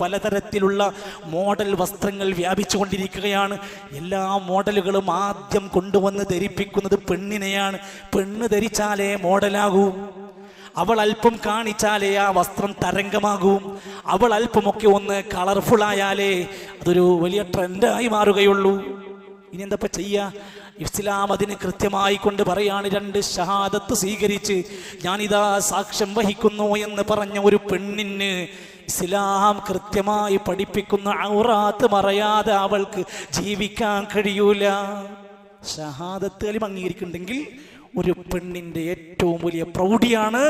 പലതരത്തിലുള്ള മോഡൽ വസ്ത്രങ്ങൾ വ്യാപിച്ചുകൊണ്ടിരിക്കുകയാണ്. എല്ലാ മോഡലുകളും ആദ്യം കൊണ്ടുവന്ന് ധരിപ്പിക്കുന്നത് പെണ്ണിനെയാണ്. പെണ്ണ് ധരിച്ചാലേ മോഡലാകൂ. അവൾ അല്പം കാണിച്ചാലേ ആ വസ്ത്രം തരംഗമാകൂ. അവൾ അല്പമൊക്കെ ഒന്ന് കളർഫുൾ ആയാലേ അതൊരു വലിയ ട്രെൻഡായി മാറുകയുള്ളൂ. ഇനി എന്താ ചെയ്യുക ചെയ്യാ? ഇസ്ലാം അതിന് കൃത്യമായി കൊണ്ട് പറയാണ് രണ്ട് ഷഹാദത്ത് സ്വീകരിച്ച് ഞാനിതാ സാക്ഷ്യം വഹിക്കുന്നു എന്ന് പറഞ്ഞ ഒരു പെണ്ണിന് ഇസ്ലാം കൃത്യമായി പഠിപ്പിക്കുന്ന ഔറാത്ത് മറയാതെ അവൾക്ക് ജീവിക്കാൻ കഴിയൂല. ഷഹാദത്ത് അലി അംഗീകരിക്കുന്നുണ്ടെങ്കിൽ ഒരു പെണ്ണിന്റെ ഏറ്റവും വലിയ പ്രൗഢിയാണ്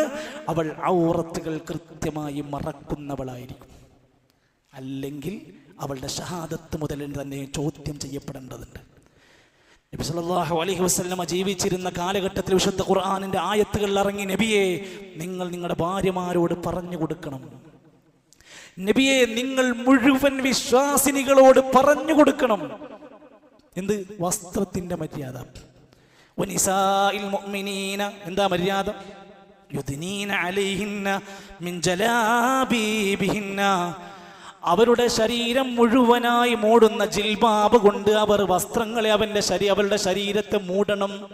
അവൾ ഔറത്തുകൾ കൃത്യമായി മറക്കുന്നവളായിരിക്കും. അല്ലെങ്കിൽ അവളുടെ ഷഹാദത്ത് മുതൽ തന്നെ ചോദ്യം ചെയ്യപ്പെടേണ്ടതുണ്ട്. നബി സല്ലല്ലാഹു അലൈഹി വസല്ലമ ജീവിച്ചിരുന്ന കാലഘട്ടത്തിൽ വിശുദ്ധ ഖുർആനിന്റെ ആയത്തുകളിൽ ഇറങ്ങി നബിയെ നിങ്ങൾ നിങ്ങളുടെ ഭാര്യമാരോട് പറഞ്ഞു കൊടുക്കണം. നബിയെ നിങ്ങൾ മുഴുവൻ വിശ്വാസിനികളോട് പറഞ്ഞു കൊടുക്കണം. എന്ത്? വസ്ത്രത്തിന്റെ മര്യാദ. എന്താ മര്യാദ? അവരുടെ ശരീരം മുഴുവനായി മൂടുന്ന ജിൽബാബ് കൊണ്ട് അവർ വസ്ത്രങ്ങളെ അവന്റെ ശരീ അവരുടെ ശരീരത്തെ മൂടണം.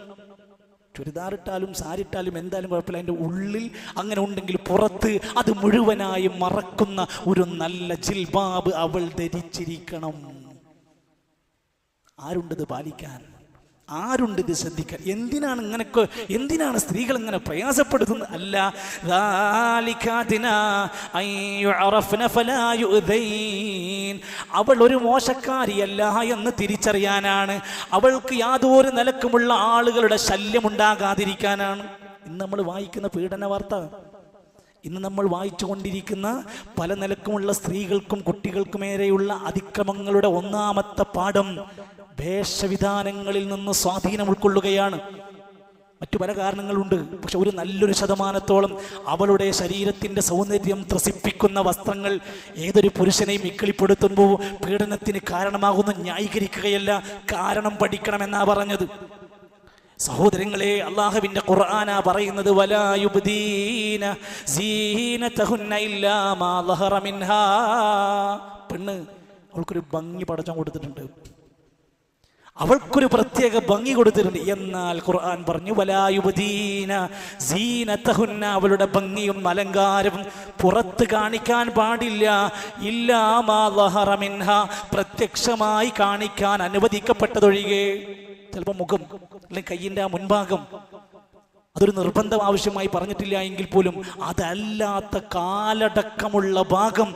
ചുരിദാറിട്ടാലും സാരിട്ടാലും എന്തായാലും കുഴപ്പമില്ല. അതിന്റെ ഉള്ളിൽ അങ്ങനെ ഉണ്ടെങ്കിൽ പുറത്ത് അത് മുഴുവനായി മറക്കുന്ന ഒരു നല്ല ജിൽബാബ് അവൾ ധരിച്ചിരിക്കണം. ആരുണ്ടത് പാലിക്കാൻ? ആരുണ്ട് ഇത് ശ്രദ്ധിക്കാൻ? എന്തിനാണ് ഇങ്ങനെ എന്തിനാണ് സ്ത്രീകൾ ഇങ്ങനെ പ്രയാസപ്പെടുത്തുന്നത്? അല്ല അവൾ ഒരു മോശക്കാരിയല്ല എന്ന് തിരിച്ചറിയാനാണ്. അവൾക്ക് യാതൊരു നിലക്കുമുള്ള ആളുകളുടെ ശല്യം ഉണ്ടാകാതിരിക്കാനാണ്. ഇന്ന് നമ്മൾ വായിക്കുന്ന പീഡന വാർത്ത ഇന്ന് നമ്മൾ വായിച്ചുകൊണ്ടിരിക്കുന്ന പല നിലക്കുമുള്ള സ്ത്രീകൾക്കും കുട്ടികൾക്കുമേരെയുള്ള അതിക്രമങ്ങളുടെ ഒന്നാമത്തെ പാഠം വേഷവിധാനങ്ങളിൽ നിന്ന് സ്വാധീനം ഉൾക്കൊള്ളുകയാണ്. മറ്റു പല കാരണങ്ങളുണ്ട്. പക്ഷെ ഒരു നല്ലൊരു ശതമാനത്തോളം അവളുടെ ശരീരത്തിന്റെ സൗന്ദര്യം ത്രസിപ്പിക്കുന്ന വസ്ത്രങ്ങൾ ഏതൊരു പുരുഷനെയും ഇക്കിളിപ്പെടുത്തുമ്പോൾ പീഡനത്തിന് കാരണമാകുന്ന ന്യായീകരിക്കുകയല്ല കാരണം പഠിക്കണമെന്നാ പറഞ്ഞത്. സഹോദരങ്ങളെ അള്ളാഹുവിന്റെ ഖുർആന പറയുന്നത് സീനതഹുന്ന ഇല്ലാ മാ ലഹറ മിൻഹാ. പെണ്ണ് അവൾക്കൊരു ഭംഗി പടച്ചം കൊടുത്തിട്ടുണ്ട്. അവൾക്കൊരു പ്രത്യേക ഭംഗി കൊടുത്തിട്ടുണ്ട്. എന്നാൽ ഖുർആൻ പറഞ്ഞു വലായുപദീന സീനത്തഹുന്ന അവളുടെ ഭംഗിയും അലങ്കാരവും പുറത്ത് കാണിക്കാൻ പാടില്ല. ഇല്ലാ മാ പ്രത്യക്ഷമായി കാണിക്കാൻ അനുവദിക്കപ്പെട്ടതൊഴികെ ചിലപ്പോൾ മുഖം അല്ലെങ്കിൽ കയ്യിന്റെ ആ മുൻഭാഗം അതൊരു നിർബന്ധം ആവശ്യമായി പറഞ്ഞിട്ടില്ല എങ്കിൽ പോലും അതല്ലാത്ത കാലടക്കമുള്ള ഭാഗം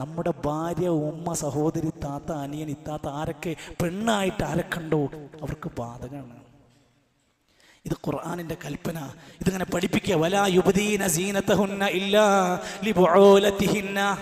നമ്മുടെ ഭാര്യ ഉമ്മ സഹോദരി താത്ത അനിയൻ ഇത്താത്ത ആരൊക്കെ പെണ്ണായിട്ട് ആരൊക്കെ ഉണ്ടോ അവർക്ക് ബാധകമാണ്. ഇത് ഖുർആാനിന്റെ കൽപ്പന. ഇതിങ്ങനെ പഠിപ്പിക്കുക. വലാ യുപദീന സീനത്തഹുന്ന ഇല്ലാ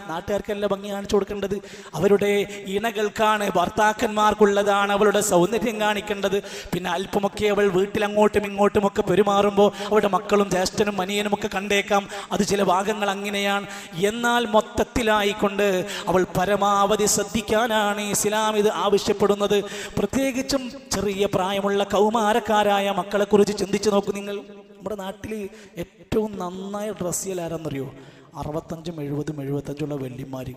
നാട്ടുകാർക്കല്ല ഭംഗി കാണിച്ചു കൊടുക്കേണ്ടത്. അവരുടെ ഇണകൾക്കാണ് ഭർത്താക്കന്മാർക്കുള്ളതാണ് അവളുടെ സൗന്ദര്യം കാണിക്കേണ്ടത്. പിന്നെ അല്പമൊക്കെ അവൾ വീട്ടിലങ്ങോട്ടും ഇങ്ങോട്ടുമൊക്കെ പെരുമാറുമ്പോൾ അവളുടെ മക്കളും ജ്യേഷ്ഠനും മനിയനും ഒക്കെ കണ്ടേക്കാം. അത് ചില ഭാഗങ്ങൾ അങ്ങനെയാണ്. എന്നാൽ മൊത്തത്തിലായിക്കൊണ്ട് അവൾ പരമാവധി ശ്രദ്ധിക്കാനാണ് ഇസ്ലാം ഇത് ആവശ്യപ്പെടുന്നത്. പ്രത്യേകിച്ചും ചെറിയ പ്രായമുള്ള കൗമാരക്കാരായ മക്കളെ കുറിച്ച് ചിന്തിച്ചു നോക്കൂ നിങ്ങൾ. നമ്മുടെ നാട്ടിൽ ഏറ്റവും നന്നായ ഡ്രസ്സ് ചെയ്യൽ ആരാന്നറിയോ? അറുപത്തഞ്ചും എഴുപതും എഴുപത്തഞ്ചുള്ള വെള്ളിമാർ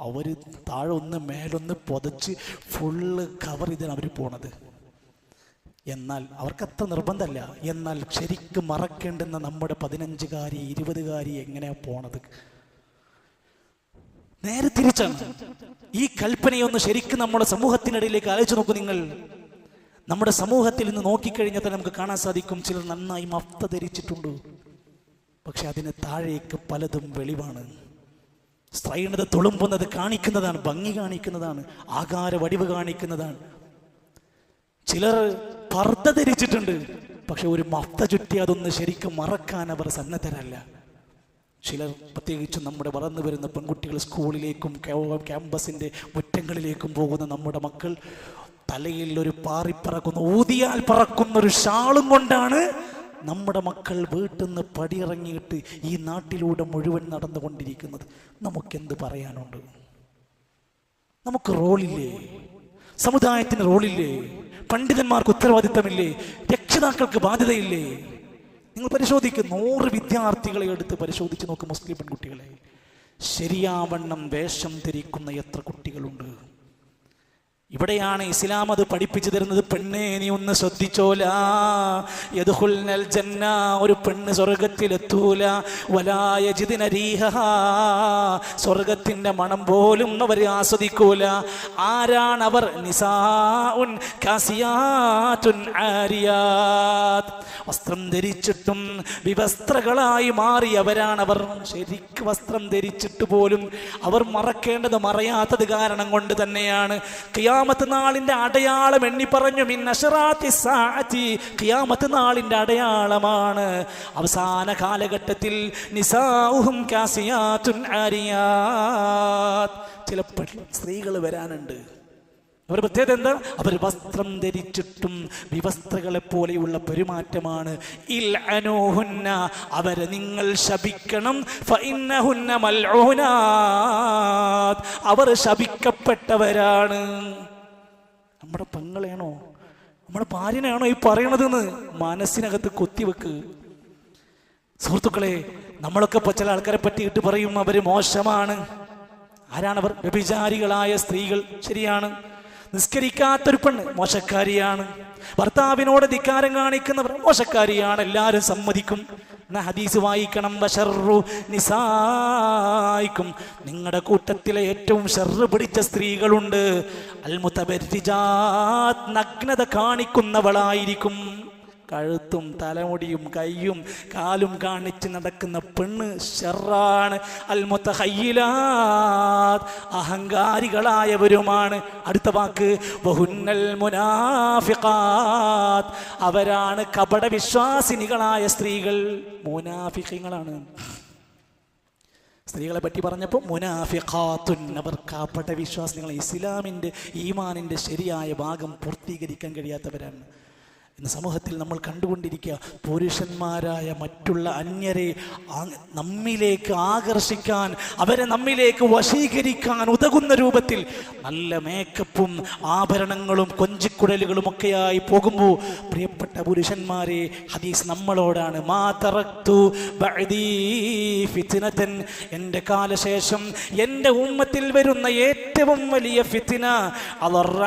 അവർ താഴെ ഒന്ന് മേലൊന്ന് പുതച്ച് ഫുള്ള് കവർ ചെയ്താണ് അവർ പോണത്. എന്നാൽ അവർക്കത്ര നിർബന്ധമല്ല എന്നാൽ ശരിക്കും മറക്കേണ്ടുന്ന നമ്മുടെ പതിനഞ്ചുകാരി ഇരുപതുകാരി എങ്ങനെയാ പോണത്? നേരെ തിരിച്ചാണ്. ഈ കൽപ്പനയൊന്ന് ശരിക്കും നമ്മുടെ സമൂഹത്തിനിടയിലേക്ക് ആലോചിച്ച് നോക്കൂ നിങ്ങൾ. നമ്മുടെ സമൂഹത്തിൽ നിന്ന് നോക്കിക്കഴിഞ്ഞാൽ തന്നെ നമുക്ക് കാണാൻ സാധിക്കും. ചിലർ നന്നായി മഫ്ത ധരിച്ചിട്ടുണ്ട് പക്ഷെ അതിന് താഴേക്ക് പലതും വെളിവാണ്. സ്ത്രൈണത തുളുമ്പുന്നത് കാണിക്കുന്നതാണ് ഭംഗി കാണിക്കുന്നതാണ് ആകാര വടിവ് കാണിക്കുന്നതാണ്. ചിലർ പർദ്ദ ധരിച്ചിട്ടുണ്ട് പക്ഷെ ഒരു മഫ്ത ചുറ്റി അതൊന്ന് ശരിക്കും മറക്കാൻ അവർ സന്നദ്ധരല്ല. ചിലർ പ്രത്യേകിച്ചും നമ്മുടെ വളർന്നു വരുന്ന പെൺകുട്ടികൾ സ്കൂളിലേക്കും ക്യാമ്പസിന്റെ മുറ്റങ്ങളിലേക്കും പോകുന്ന നമ്മുടെ മക്കൾ തലയിൽ ഒരു പാറിപ്പറക്കുന്ന ഊതിയാൽ പറക്കുന്ന ഒരു ഷാളും കൊണ്ടാണ് നമ്മുടെ മക്കൾ വീട്ടിൽ നിന്ന് പടിയിറങ്ങിയിട്ട് ഈ നാട്ടിലൂടെ മുഴുവൻ നടന്നുകൊണ്ടിരിക്കുന്നത്. നമുക്കെന്ത് പറയാനുണ്ട്? നമുക്ക് റോളില്ലേ? സമുദായത്തിന് റോളില്ലേ? പണ്ഡിതന്മാർക്ക് ഉത്തരവാദിത്തമില്ലേ? രക്ഷിതാക്കൾക്ക് ബാധ്യതയില്ലേ? നിങ്ങൾ പരിശോധിക്കും നൂറ് വിദ്യാർത്ഥികളെ എടുത്ത് പരിശോധിച്ച് നോക്കും മുസ്ലിം പെൺകുട്ടികളെ. ശരിയാവണ്ണം വേഷം ധരിക്കുന്ന എത്ര കുട്ടികളുണ്ട്? ഇവിടെയാണ് ഇസ്ലാം അത് പഠിപ്പിച്ചു തരുന്നത്. പെണ്ണെ നീ ഒന്ന് ശ്രദ്ധിച്ചോല. ജന്ന ഒരു പെണ്ണ് സ്വർഗത്തിലെത്തൂല. വലായജിതിനരീഹ റീഹഹ സ്വർഗത്തിന്റെ മണം പോലും അവർ ആസ്വദിക്കൂല. ആരാണ് അവർ നിസാഉൻ ഉൻ ആരിയാത്ത് വസ്ത്രം ധരിച്ചിട്ടും വിവസ്ത്രകളായി മാറിയവരാണവർ. ശരിക്ക് വസ്ത്രം ധരിച്ചിട്ട് പോലും അവർ മറക്കേണ്ടത് മറയാത്തത് കാരണം കൊണ്ട് തന്നെയാണ്. കിയാമത്ത് നാളിന്റെ അടയാളം എണ്ണി പറഞ്ഞു മിന്നഷറാത്തി അശറാത്തി കിയാമത്ത് നാളിന്റെ അടയാളമാണ്. അവസാന കാലഘട്ടത്തിൽ നിസാഹും കാസിയാത്തുൻ ആരിയാത്ത്. ചില സ്ത്രീകൾ വരാനുണ്ട്. അവർ പ്രത്യേകത എന്താ? അവർ വസ്ത്രം ധരിച്ചിട്ടും വിവസ്ത്രകളെ പോലെയുള്ള പെരുമാറ്റമാണ്. ഇൽ അനോഹുന്ന അവരെ നിങ്ങൾ ശപിക്കണം. അവർ ശപിക്കപ്പെട്ടവരാണ്. നമ്മുടെ പെങ്ങളെയാണോ? നമ്മുടെ ഭാര്യനെയാണോ ഈ പറയണതെന്ന് മനസ്സിനകത്ത് കൊത്തിവെക്ക്. സുഹൃത്തുക്കളെ നമ്മളൊക്കെ ചില ആൾക്കാരെ പറ്റിയിട്ട് പറയും അവർ മോശമാണ്. ആരാണവർ? വ്യഭിചാരികളായ സ്ത്രീകൾ. ശരിയാണ്. നിസ്കരിക്കാത്തൊരു പെണ്ണ് മോശക്കാരിയാണ്. ഭർത്താവിനോട് ധിക്കാരം കാണിക്കുന്നവർ മോശക്കാരിയാണ്. എല്ലാവരും സമ്മതിക്കും. ഹദീസ് വായിക്കണം. ബഷറു നിസായിക്കും. നിങ്ങളുടെ കൂട്ടത്തിലെ ഏറ്റവും ഷെറ് പിടിച്ച സ്ത്രീകളുണ്ട്. അൽമുത്തബരിജാത് നഗ്നത കാണിക്കുന്നവളായിരിക്കും. കഴുത്തും തലമുടിയും കൈയും കാലും കാണിച്ച് നടക്കുന്ന പെണ്ണ് ഷെറാണ്. അൽമുത്തഹയ്യിലാത് അഹങ്കാരികളായവരുമാണ്. അടുത്ത വാക്ക് ബഹുന്നൽ മുനാഫിഖാത്. അവരാണ് കപട വിശ്വാസിനികളായ സ്ത്രീകൾ. മുനാഫിഖങ്ങളാണ്. സ്ത്രീകളെ പറ്റി പറഞ്ഞപ്പോൾ മുനാഫിഖാത്തുൻ അവർ കാപ്പട്ട വിശ്വാസികൾ ഇസ്ലാമിന്റെ ഈമാനിന്റെ ശരിയായ ഭാഗം പൂർത്തീകരിക്കാൻ കഴിയാത്തവരാണ്. ഇന്ന് സമൂഹത്തിൽ നമ്മൾ കണ്ടുകൊണ്ടിരിക്കുക പുരുഷന്മാരായ മറ്റുള്ള അന്യരെ നമ്മിലേക്ക് ആകർഷിക്കാൻ അവരെ നമ്മിലേക്ക് വശീകരിക്കാൻ ഉതകുന്ന രൂപത്തിൽ നല്ല മേക്കപ്പും ആഭരണങ്ങളും കൊഞ്ചിക്കുടലുകളും ഒക്കെയായി പോകുമ്പോൾ പ്രിയപ്പെട്ട പുരുഷന്മാരെ ഹദീസ് നമ്മളോടാണ് മാ തറക്തു ബഅദീ ഫിത്നതൻ. എന്റെ കാലശേഷം എന്റെ ഉമ്മത്തിൽ വരുന്ന ഏറ്റവും വലിയ ഫിത്തിന അളറ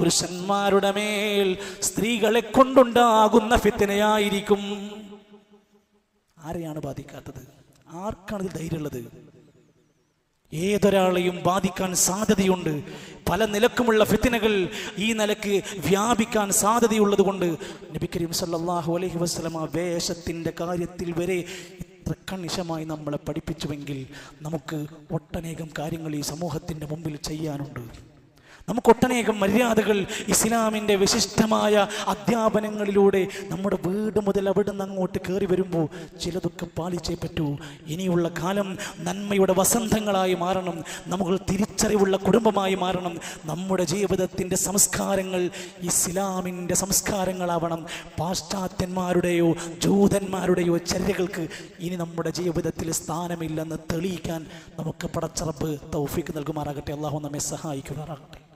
പുരുഷന്മാരുടെ മേൽ സ്ത്രീകളെ കൊണ്ടുണ്ടാകുന്ന ഫിത്തനയായിരിക്കും. ആരെയാണ് ബാധിക്കാത്തത്? ആർക്കാണ് ഇത് ധൈര്യമുള്ളത്? ഏതൊരാളെയും ബാധിക്കാൻ സാധ്യതയുണ്ട്. പല നിലക്കുമുള്ള ഫിത്തിനകൾ ഈ നിലയ്ക്ക് വ്യാപിക്കാൻ സാധ്യതയുള്ളത് കൊണ്ട് നബി കരീം സല്ലല്ലാഹു അലൈഹി വസല്ലമ വേഷത്തിന്റെ കാര്യത്തിൽ വരെ ഇത്ര കണിശമായി നമ്മളെ പഠിപ്പിച്ചുവെങ്കിൽ നമുക്ക് ഒട്ടനേകം കാര്യങ്ങൾ ഈ സമൂഹത്തിന്റെ മുമ്പിൽ ചെയ്യാനുണ്ട്. നമുക്ക് ഒട്ടനേകം മര്യാദകൾ ഇസ്ലാമിന്റെ വിശിഷ്ടമായ അധ്യാപനങ്ങളിലൂടെ നമ്മുടെ വീട് മുതൽ അവിടെ നിന്ന് അങ്ങോട്ട് കയറി വരുമ്പോൾ ചിലതൊക്കെ പാലിച്ചേ പറ്റൂ. ഇനിയുള്ള കാലം നന്മയുടെ വസന്തങ്ങളായി മാറണം. നമുക്ക് തിരിച്ചറിവുള്ള കുടുംബമായി മാറണം. നമ്മുടെ ജീവിതത്തിന്റെ സംസ്കാരങ്ങൾ ഇസ്ലാമിന്റെ സംസ്കാരങ്ങളാവണം. പാശ്ചാത്യന്മാരുടെയോ ജൂതന്മാരുടെയോ ചര്യകൾക്ക് ഇനി നമ്മുടെ ജീവിതത്തിൽ സ്ഥാനമില്ലെന്ന് തെളിയിക്കാൻ നമുക്ക് പടച്ചറപ്പ് തൗഫീക്ക് നൽകുമാറാകട്ടെ. അള്ളാഹു നമ്മെ സഹായിക്കുമാറാകട്ടെ.